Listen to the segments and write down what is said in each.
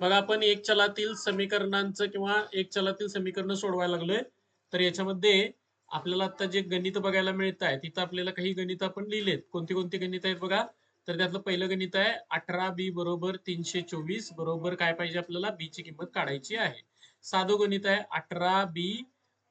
बघा आपण एक चलातील समीकरणांचं किंवा एक चलातील समीकरण सोडवायला लागलोय. तर याच्यामध्ये आपल्याला आता जे गणित बघायला मिळत आहे तिथं आपल्याला काही गणित आपण लिहिलेत. कोणती कोणती गणित आहेत बघा? तर त्यातलं पहिलं गणित आहे अठरा बी बरोबर तीनशे चोवीस बरोबर काय पाहिजे आपल्याला? बी ची किंमत काढायची आहे. साधं गणित आहे अठरा बी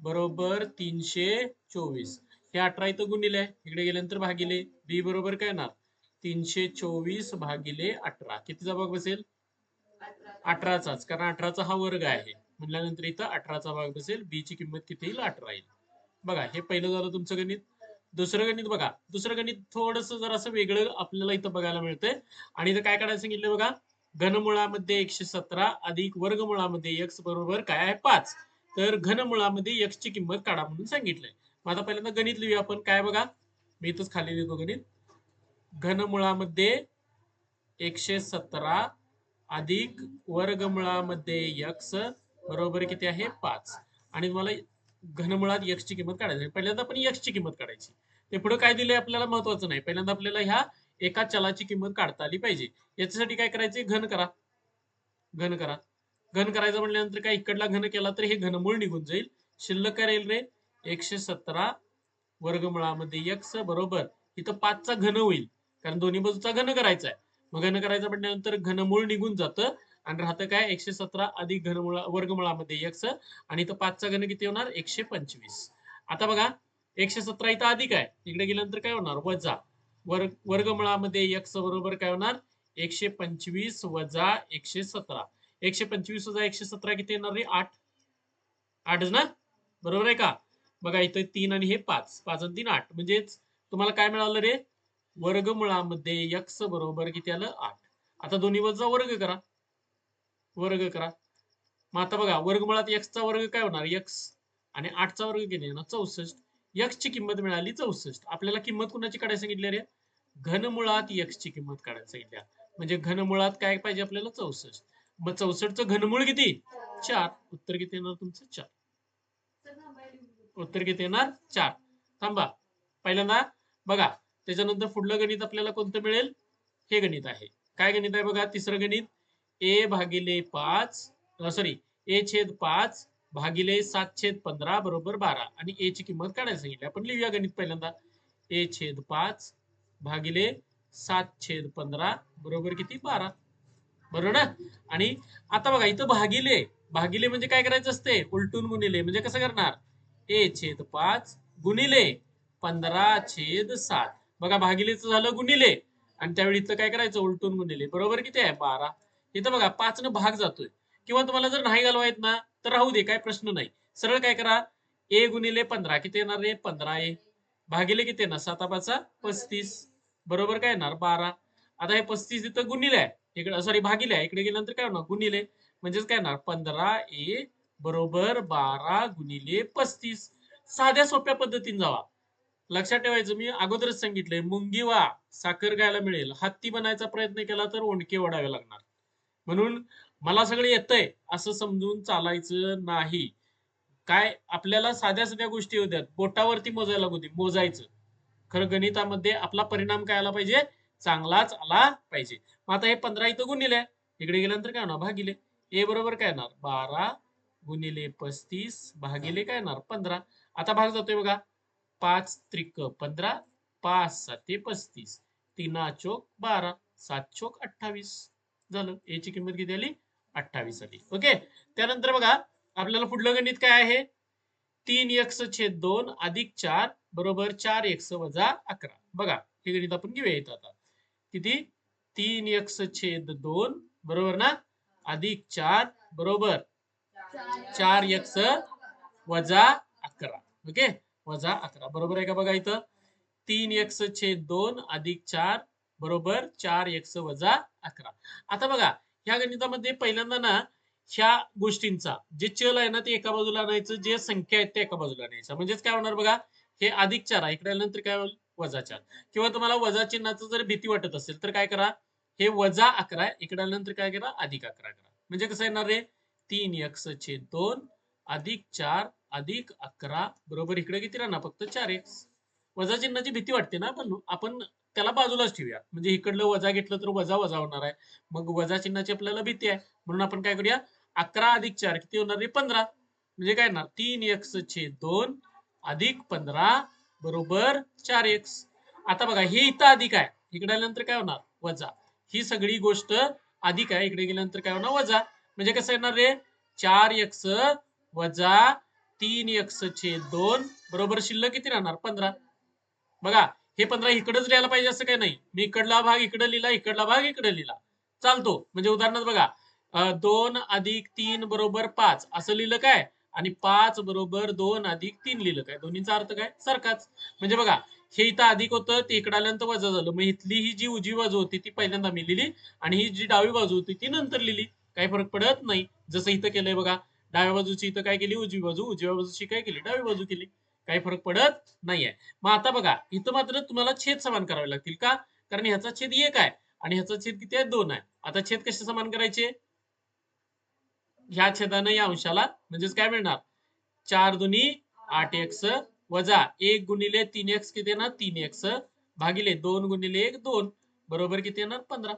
बरोबर तीनशे चोवीस. हे अठरा इथं गुणिले इकडे गेल्यानंतर भागिले. बी बरोबर काय येणार तीनशे चोवीस भागिले अठरा. कितीचा भाग बसेल? अठराचाच कारण अठराचा हा वर्ग आहे. म्हणल्यानंतर इथं अठराचा भाग बसेल बी ची किंमत किती येईल? अठरा येईल. बघा हे पहिलं झालं तुमचं गणित. दुसरं गणित बघा. दुसरं गणित थोडस जर असं वेगळं आपल्याला इथं बघायला मिळतंय. आणि इथं काय काढायला सांगितलं बघा? घनमुळामध्ये एकशे सतरा अधिक वर्गमुळामध्ये एक्स बरोबर काय आहे? पाच. तर घनमुळामध्ये एक्स ची किंमत काढा म्हणून सांगितलंय. मग आता पहिल्यांदा गणित लिहूया आपण. काय बघा? मी इथंच खाली लिहितो गणित. घनमुळामध्ये एकशे सतरा अधिक वर्गमुळामध्ये यक्स बरोबर किती आहे? पाच. आणि तुम्हाला घनमुळात यक्स ची किंमत काढायची पहिल्यांदा आपण यक्स ची किंमत काढायची. ते पुढे काय दिलंय आपल्याला? महत्वाचं नाही. पहिल्यांदा आपल्याला ह्या एका चलाची किंमत काढता आली पाहिजे. याच्यासाठी काय करायचे घन करा. घन करा. घन करायचं म्हटल्यानंतर काय? इकडला घन केला तर हे घनमूळ निघून जाईल. शिल्लक काय राहील रे? एकशे सतरा वर्गमुळामध्ये यक्स बरोबर. इथं पाचचा घन होईल. कारण दोन्ही बाजूचा घन करायचा आहे. मग घन करायचं म्हटल्यानंतर घनमूळ निघून जातं. आणि राहतं काय? एकशे सतरा अधिक घनमुळा वर्गमुळामध्ये एक्स आणि इथं पाचचा घन किती होणार? एकशे पंचवीस. आता बघा एकशे सतरा इथं अधिक आहे. इकडे गेल्यानंतर काय होणार? वजा. वर्ग वर्गमुळामध्ये एक्स बरोबर काय होणार? एकशे पंचवीस वजा एकशे सतरा. एकशे पंचवीस वजा एकशे सतरा किती येणार रे? आठ. आठच ना? बरोबर आहे का? बघा इथं तीन आणि हे पाच. पाच आणि तीन आठ. म्हणजेच तुम्हाला काय मिळालं रे? वर्गमुळामध्ये यक्स बरोबर किती आलं आठ. आता दोन्ही वजा वर्ग करा. वर्ग करा. मग आता बघा वर्गमुळात x वर्ग काय होणार? यक्स आणि आठचा वर्ग किती येणार? चौसष्ट. यक्सची ची किंमत मिळाली चौसष्ट. आपल्याला किंमत कुणाची काढायला सांगितली रे? घनमुळात यक्सची ची किंमत काढायला सांगितल्या म्हणजे घनमुळात काय पाहिजे आपल्याला? चौसष्ट. मग चौसष्टचं घनमूळ किती? चार. उत्तर किती येणार तुमचं? चार. उत्तर किती येणार? चार. थांबा. पहिल्यांदा बघा त्याच्यानंतर पुढलं गणित आपल्याला कोणतं मिळेल? हे गणित आहे. काय गणित आहे बघा? तिसरं गणित. ए भागिले पाच सॉरी ए छेद पाच भागिले सात छेद पंधरा बरोबर बारा. आणि ए ची किंमत काढायला सांगितली. आपण लिहूया गणित पहिल्यांदा. ए छेद पाच भागिले सात छेद पंधरा बरोबर किती? बारा. बरोबर ना? आणि आता बघा इथं भागिले भागिले म्हणजे काय करायचं असते? उलटून गुणिले. म्हणजे कसं करणार? ए छेद पाच गुणिले पंधरा छेद सात. बघा भागिलेचं झालं गुणिले. आणि त्यावेळी इथं काय करायचं? उलटून गुणिले. बरोबर किती आहे? बारा. इथं बघा पाच न भाग जातोय. किंवा तुम्हाला जर नाही घालवायत ना तर राहू दे काय प्रश्न नाही. सरळ काय करा? ए गुणिले पंधरा. किती येणार रे? पंधरा ए. भागिले किती येणार? साता पाचा पस्तीस. बरोबर काय येणार? बारा. आता हे पस्तीस इथं गुणिले आहे. इकडे सॉरी भागिले आहे. इकडे गेल्यानंतर काय होणार? गुणिले. म्हणजेच काय येणार? पंधरा ए बरोबर बारा गुणिले पस्तीस. साध्या सोप्या पद्धतीने जावा. लक्षात ठेवायचं मी अगोदरच सांगितलंय मुंगी वा साखर खायला मिळेल. हत्ती बनायचा प्रयत्न केला तर ओंडके ओढावे लागणार. म्हणून मला सगळं येतंय असं समजून चालायचं नाही. काय आपल्याला साध्या साध्या गोष्टी होत्या बोटावरती मोजायला होती मोजायचं. खरं गणितामध्ये आपला परिणाम काय आला पाहिजे? चांगलाच आला पाहिजे. मग आता हे पंधरा इथं गुणिले. इकडे गेल्यानंतर काय होणार? भागिले. ए बरोबर काय येणार बारा गुणिले पस्तीस भागिले काय येणार पंधरा. आता भाग जातोय बघा. पाच त्रिक पंधरा पाच साते पस्तीस तीना चोक बारा सात चोक अठ्ठावीस. झालं. याची किंमत किती आली? अठ्ठावीस आली. ओके? त्यानंतर बघा आपल्याला पुढलं गणित काय आहे? तीन एक्स छेद दोन अधिक चार बरोबर चार एक्स वजा अकरा. बघा हे गणित आपण घेऊया इथं आता. किती? तीन एक्स छेद दोन बरोबर ना? अधिक चार बरोबर चार एक्स वजा अकरा. ओके? वजा अकरा. बरोबर आहे का बघा इथं? तीन एक्स छेद दोन अधिक चार बरोबर चार एक्स वजा अकरा. आता बघा ह्या गणितामध्ये पहिल्यांदा ना ह्या गोष्टींचा जे चल आहे ना ते एका बाजूला आणायचं जे संख्या आहेत ते एका बाजूला आणायचं. म्हणजेच काय होणार बघा? हे अधिक चार आहे. इकडे आल्यानंतर काय होईल? वजा चार. किंवा तुम्हाला वजा चिन्हाचं जर भीती वाटत असेल तर काय करा? हे वजा अकरा इकडे आल्यानंतर काय करा? अधिक अकरा करा. म्हणजे कसं येणार रे? तीन एक्स छेद दोन अधिक चार अधिक अकरा बरोबर इकडे किती राहणार? फक्त चार एक्स वजा चिन्हाची भीती वाटते ना पण आपण त्याला बाजूलाच ठेवूया. म्हणजे इकडलं वजा घेतलं तर वजा वजा होणार आहे. मग वजा चिन्हाची आपल्याला भीती आहे. म्हणून आपण काय करूया? अकरा अधिक चार किती होणार आहे? पंधरा. म्हणजे काय ना तीन एक्स छेद दोन अधिक पंधरा बरोबर चार एक्स आता बघा हे इथं अधिक आहे. इकडे आल्यानंतर काय होणार? वजा. ही सगळी गोष्ट अधिक आहे. इकडे गेल्यानंतर काय होणार? वजा. म्हणजे कसं येणार रे? चार एक्स वजा तीन एक्स छेद दोन. बरोबर शिल्लक किती राहणार? पंधरा. बघा हे पंधरा इकडेच लिहायला पाहिजे असं काही नाही. मी इकडला भाग इकडे लिहिला इकडला भाग इकडे लिहिला. चालतो. म्हणजे उदाहरणार्थ बघा दोन अधिक तीन बरोबर पाच. असं लिहिलं काय? आणि पाच बरोबर दोन अधिक तीन लिहिलं काय? दोन्हीचा अर्थ काय? सारखाच. म्हणजे बघा हे इथं अधिक होतं ते इकडे आल्यानंतर वजा झालं. मग इथली ही जी उजवी बाजू होती ती पहिल्यांदा मी लिहिली. आणि ही जी डावी बाजू होती ती नंतर लिहिली. काही फरक पडत नाही. जसं इथं केलंय बघा डाव्या बाजूची इथं काय केली? उजवी बाजू. उजव्या बाजूची काय केली? डावी बाजू केली. काही फरक पडत नाहीये. मग आता बघा इथं मात्र तुम्हाला छेद समान करावे लागतील का? कारण ह्याचा छेद एक आहे आणि ह्याचा छेद किती आहे? दोन आहे. आता छेद कसे समान करायचे? ह्या छेदानं या अंशाला म्हणजेच काय मिळणार? चार दुनी आठ एक्स वजा एक गुणिले तीन एक्स किती येणार? तीन एक्स भागिले दोन गुणिले एक दोन. बरोबर किती येणार? पंधरा.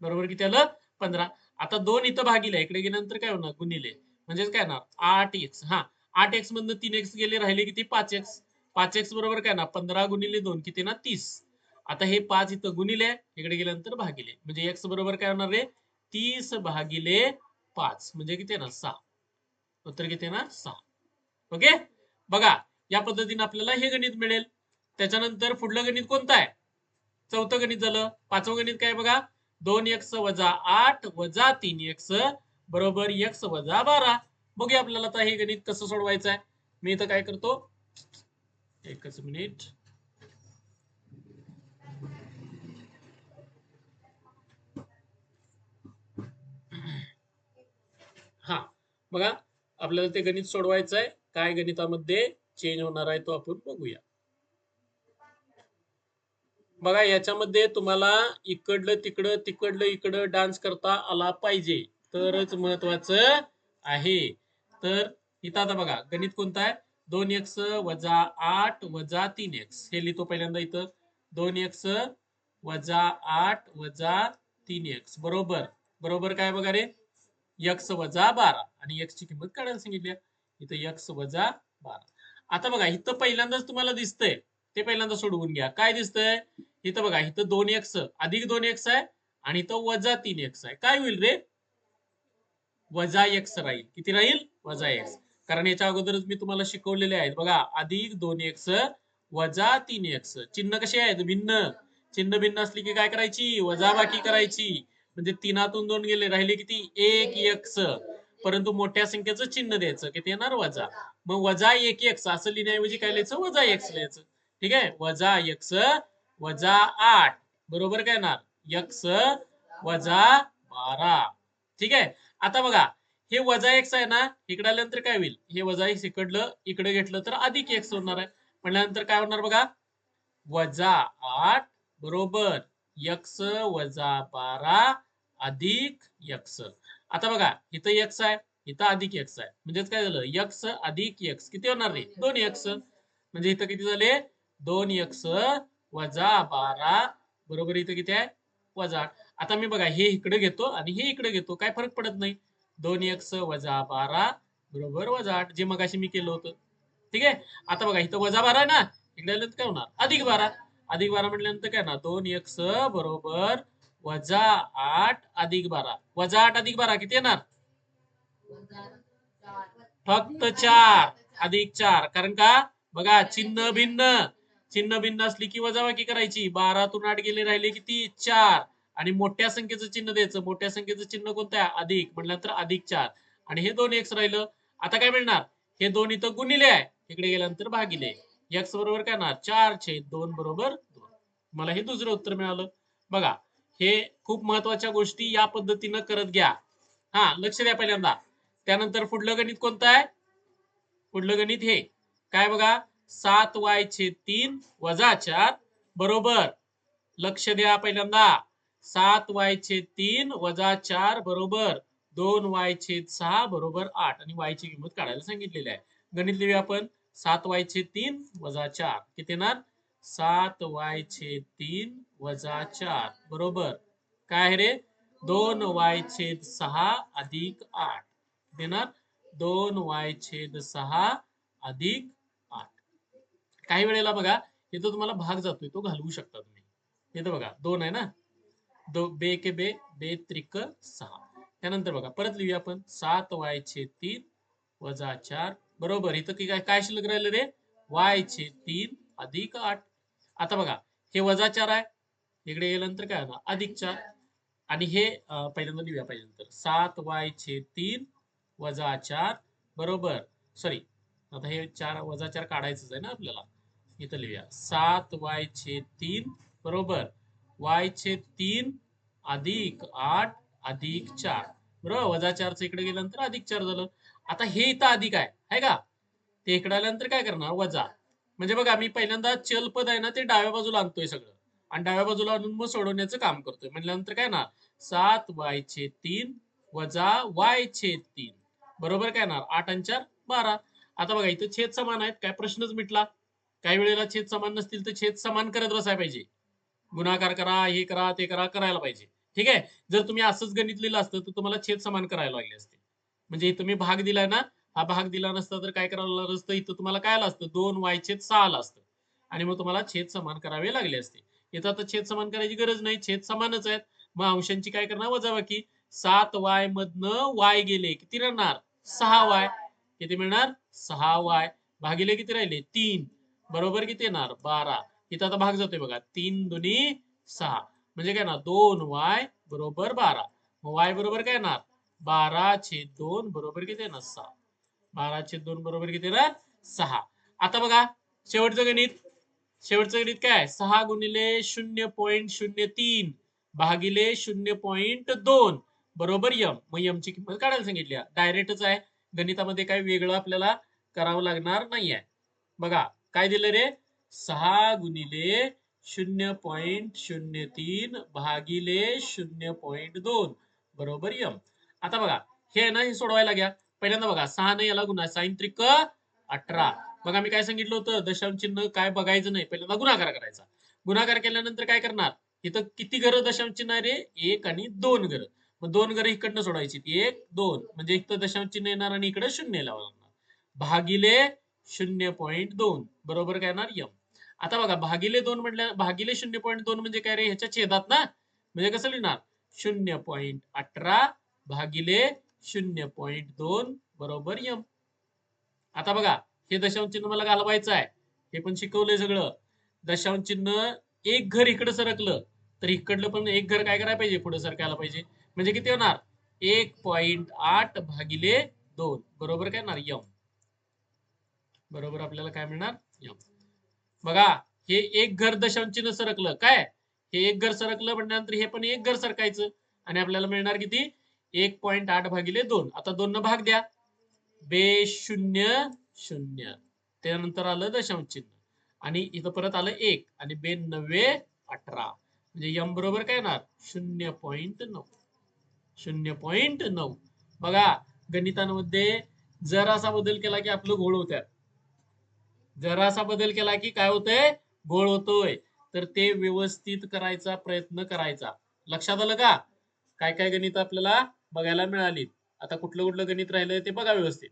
बरोबर किती आलं? पंधरा. आता दोन इथं भागिले इकडे गेल्यानंतर काय होणार? गुणिले. म्हणजेच काय ना आठ एक्स हा. आठ एक्स मधनं तीन एक्स गेले राहिले किती? पाच एक्स पाच एक्स बरोबर काय ना पंधरा गुणिले दोन किती ना? तीस. आता हे पाच इथं गुणिले इकडे गेल्यानंतर भागिले. म्हणजे एक्स बरोबर काय होणार रे? तीस भागिले पाच. म्हणजे किती ना सहा. उत्तर किती येणार? सहा. ओके? बघा या पद्धतीने आपल्याला हे गणित मिळेल. त्याच्यानंतर पुढलं गणित कोणतं आहे? चौथं गणित झालं. पाचवं गणित काय बघा? दोन एक्स वजा आठ वजा तीन एक्स बरोबर एक्स वजा बारा. बघूया आपल्याला आता हे गणित कसं सोडवायचं आहे. मी इथं काय करतो? एकच मिनिट. हा बघा आपल्याला ते गणित सोडवायचं आहे. काय गणितामध्ये चेंज होणार आहे तो आपण बघूया. बघा याच्यामध्ये तुम्हाला इकडलं तिकडं तिकडलं इकडं डान्स करता आला पाहिजे. तरच महत्वाचं आहे. तर इथं आता बघा गणित कोणतं आहे? दोन एक्स वजा आठ वजा तीन एक्स. हे लिहितो पहिल्यांदा इथं. दोन एक्स वजा आठ वजा तीन एक्स. बरोबर. बरोबर काय बघा रे? एक्स वजा बारा. आणि एक्स ची किंमत काढायला सांगितली इथं एक्स वजा बारा. आता बघा इथं पहिल्यांदाच तुम्हाला दिसतंय. ते पहिल्यांदा सोडवून घ्या. काय दिसतंय? इथं बघा इथं दोन एक्स अधिक दोन एक्स आहे आणि इथं वजा तीन एक्स आहे. काय होईल रे? वजा एक्स राहील. किती राहील? वजा एक्स कारण याच्या अगोदरच मी तुम्हाला शिकवलेले आहेत. बघा अधिक दोन एक्स वजा तीन एक्स चिन्ह कसे आहेत? भिन्न. चिन्ह भिन्न असली की काय करायची? वजा बाकी करायची. म्हणजे तीनातून दोन गेले राहिले किती? एक एक्स परंतु मोठ्या संख्येचं चिन्ह द्यायचं. किती येणार? वजा. मग वजा एक एक्स असं लिहिण्याऐवजी काय लिहायचं? वजा एक्स लिहायचं. ठीक आहे? वजा एक्स वजा आठ. बरोबर काय येणार? एक्स वजा बारा. ठीक आहे? आता बघा हे वजा एक्स आहे ना इकडे आल्यानंतर काय होईल? हे वजा एक्स इकडलं इकडे घेतलं तर अधिक एक्स होणार आहे. म्हणल्यानंतर काय होणार बघा? वजा आठ बरोबर. एक्स वजा बारा अधिक एक्स आता बघा इथं एक्स आहे इथं अधिक एक्स आहे. म्हणजेच काय झालं? एक्स अधिक एक्स किती होणार रे? दोन एक्स म्हणजे इथं किती झाले? दोन एक्स वजा बारा. बरोबर इथं किती आहे? वजा आठ. आता मी बघा हे इकडे घेतो आणि हे इकडे घेतो. काय फरक पडत नाही? दोन एक्स वजा बारा बरोबर वजा आठ जे मगाशी मी केलं होतं. ठीक आहे? आता बघा इथं वजा बारा आहे ना? इकडे काय होणार? अधिक बारा. अधिक बारा म्हटल्यानंतर काय ना दोन एक्स बरोबर वजा आठ अधिक बारा. वजा आठ अधिक बारा किती येणार? फक्त चार. अधिक चार. कारण का? बघा चिन्ह भिन्न. छिन्न भिन्न असली की वजाबाकी करायची. बारातून आठ गेले राहिले किती चार. आणि मोठ्या संख्येचं चिन्ह द्यायचं. मोठ्या संख्येचं चिन्ह कोणतं आहे? अधिक. म्हटल्यानंतर अधिक चार. आणि हे दोन एक्स राहिलं. आता काय मिळणार? हे दोन इथं गुणिले आहे. इकडे गेल्यानंतर भागिले. एक्स बरोबर काय ना चार छेद दोन बरोबर दोन. मला हे दुसरं उत्तर मिळालं. बघा हे खूप महत्त्वाच्या गोष्टी या पद्धतीनं करत घ्या. हा लक्ष द्या पहिल्यांदा. त्यानंतर पुढलं गणित कोणतं आहे? पुढलं गणित हे. काय बघा? सात वाय छेद तीन वजा चार बरोबर. लक्ष द्या पहिल्यांदा. सात वाय छेद तीन वजा चार बरोबर. दोन वाय छेद सहा बरोबर आठ. आणि वायची किंमत काढायला सांगितलेली आहे. गणित लिहूया आपण. सात वाय छेद तीन वजा चार. किती येणार? सात वाय छेद तीन वजा चार. बरोबर. काय आहे रे? दोन वाय छेद सहा अधिक आठ. देणार दोन वाय छेद सहा अधिक काही वेळेला बघा इथं तुम्हाला भाग जातोय तो घालवू शकता तुम्ही. इथं बघा दोन आहे ना? दो बे के बे बे त्रिक सहा. त्यानंतर बघा परत लिहूया आपण. सात वाय छे तीन वजा चार. बरोबर इथं काय काय शिल्लक राहिलं रे? वाय छे तीन अधिक आठ. आता बघा हे वजा चार आहे. इकडे गेल्यानंतर काय होणार? अधिक चार. आणि हे पहिल्यांदा लिहूया पाहिजे नंतर सात वाय छे तीन वजा चार. बरोबर. सॉरी आता हे चार वजा चार काढायचंच आहे ना आपल्याला? इथं लिहूया. सात वाय छेद तीन बरोबर? वाय छेद तीन अधिक आठ अधिक चार. बरोबर वजा चारचं इकडे गेल्यानंतर अधिक चार झालं. आता हे इथं अधिक आहे है का? ते इकडे आल्यानंतर काय करणार? वजा. म्हणजे बघा मी पहिल्यांदा चल पद आहे ना ते डाव्या बाजूला आणतोय सगळं. आणि डाव्या बाजूला आणून मग सोडवण्याचं काम करतोय. म्हटल्यानंतर काय ना सात वाय छेद तीन वजा वाय छेद तीन. बरोबर काय ना आठ आणि चार बारा. आता बघा इथं छेद समान आहेत काय प्रश्नच मिटला. काही वेळेला छेद समान नसतील तर छेद समान करत बसायला पाहिजे. गुणाकार करा हे करा ते करा करायला पाहिजे. ठीक आहे? जर तुम्ही असंच गणित लिहिलं असतं तर तुम्हाला छेद समान करायला लागले असते. म्हणजे तुम्ही भाग दिलाय ना हा भाग दिला नसता तर काय करावं लागलं असतं? इथं तुम्हाला काय आलं असतं? दोन वाय छेद सहा आलं असतं. आणि मग तुम्हाला छेद समान करावे लागले असते. इथं आता छेद समान करायची गरज नाही छेद समानच आहेत. मग अंशांची काय करणार? वजाबाकी सात वाय मधनं वाय गेले किती राहणार? सहा वाय. किती मिळणार? सहा वाय. भागिले किती राहिले? तीन. बरोबर किती येणार? बारा. इथं आता भाग जातोय बघा. तीन दोन्ही सहा. म्हणजे काय ना दोन वाय बरोबर बारा. मग वाय बरोबर काय येणार? बारा छेद दोन बरोबर किती येणार? सहा. बारा छेद दोन बरोबर किती येणार? सहा. आता बघा शेवटचं गणित. शेवटचं गणित काय? सहा गुणिले शून्य पॉईंट शून्य तीन भागिले शून्य पॉईंट दोन. बरोबर यम. मग यमची किंमत काढायला सांगितली. डायरेक्टच आहे. गणितामध्ये काही वेगळं आपल्याला करावं लागणार नाही आहे बघा काय दिलं रे? सहा गुणिले शून्य पॉईंट शून्य तीन भागिले शून्य पॉईंट दोन. बरोबर यम. आता बघा हे ना हे सोडवायला घ्या. पहिल्यांदा बघा सहा नाही याला गुन्हा साईन त्रिक अठरा. बघा मी काय सांगितलं होतं? दशांश चिन्ह काय बघायचं नाही. पहिल्यांदा गुणाकार करायचा. गुणाकार केल्यानंतर काय करणार? इथं किती घरं दशांश चिन्ह रे? एक आणि दोन घरं. मग दोन घरं इकडनं सोडायची एक दोन. म्हणजे इथं दशांश चिन्ह येणार आणि इकडे शून्य लावणार. भागिले शून्य पॉईंट दोन. बरोबर काय येणार? यम. आता बघा भागिले दोन म्हटल्या भागिले शून्य पॉईंट दोन म्हणजे काय रे? ह्याच्या छेदात ना? म्हणजे कसं लिहिणार? शून्य पॉईंट अठरा भागिले शून्य पॉईंट दोन बरोबर यम. आता बघा हे दशांश चिन्ह मला घालवायचं आहे. हे पण शिकवलंय सगळं. दशांश चिन्ह एक घर इकडं सरकलं तर इकडलं पण एक घर काय करायला पाहिजे? पुढे सरकायला पाहिजे. म्हणजे किती होणार? एक पॉइंट आठ भागिले दोन. बरोबर काय येणार? यम. बरोबर आपल्याला काय मिळणार? यम बघा हे एक घर दशांश सरकलं. काय? हे एक घर सरकलं म्हटल्यानंतर हे पण एक घर सरकायचं. आणि आपल्याला मिळणार किती? एक पॉइंट आठ भागिले दोन. आता दोन न भाग द्या. बे शून्य शून्य. त्यानंतर आलं दशांश चिन्ह आणि इथं परत आलं एक. आणि बे नव्वे अठरा. म्हणजे यम बरोबर काय येणार? शून्य पॉइंट नऊ. शून्य पॉइंट नऊ. बघा गणितांमध्ये जरासा बदल केला की आपलं घोळ होत्यात. जरासा बदल केला की काय होतंय? गोळ होतोय. तर ते व्यवस्थित करायचा प्रयत्न करायचा. लक्षात आलं का? काय काय गणित आपल्याला बघायला मिळाली. आता कुठलं कुठलं गणित राहिलंय ते बघा व्यवस्थित.